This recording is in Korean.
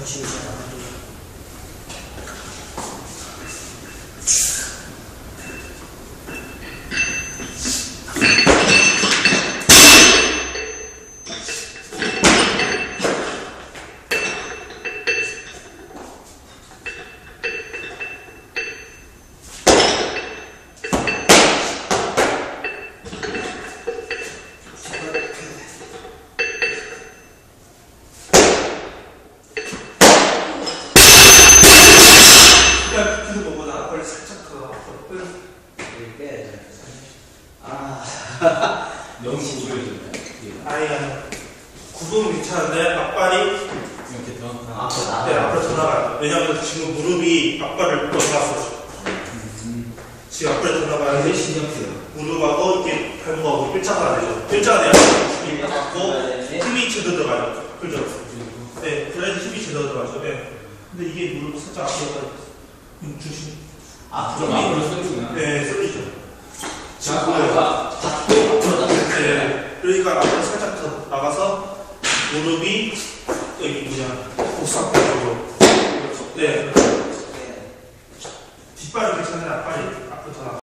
아, 앞을 살짝 더 앞으로 끌 빼야죠. 아, 너무 구부러졌네. 아니 아니 구분 괜찮은데 앞발이 이렇게 더. 아, 네, 나. 앞으로 더 나가요 왜냐면 지금 무릎이 앞발을 뻗어놨어 지금 앞으로 더 이제 나가야지 신경 쓰여. 무릎하고 이렇게 발목하고 일자가 안 되죠 일자가 돼야 힘이 맞고 힘이 제대로 들어가요 그죠? 네 그래야지 힘이 제대로 들어가죠 네. 근데 이게 무릎 살짝 앞으로 가요 음, 좀 앞으로 쏠리구나. 네 쏠리죠. 자, 아까 받고 앞으로 나가. 네, 그러니까 앞으로 살짝 더 나가서 무릎이 여기 뭐냐 복사 쪽으로. 네. 네. 뒷발은 괜찮은데 앞발이 앞으로 더 나가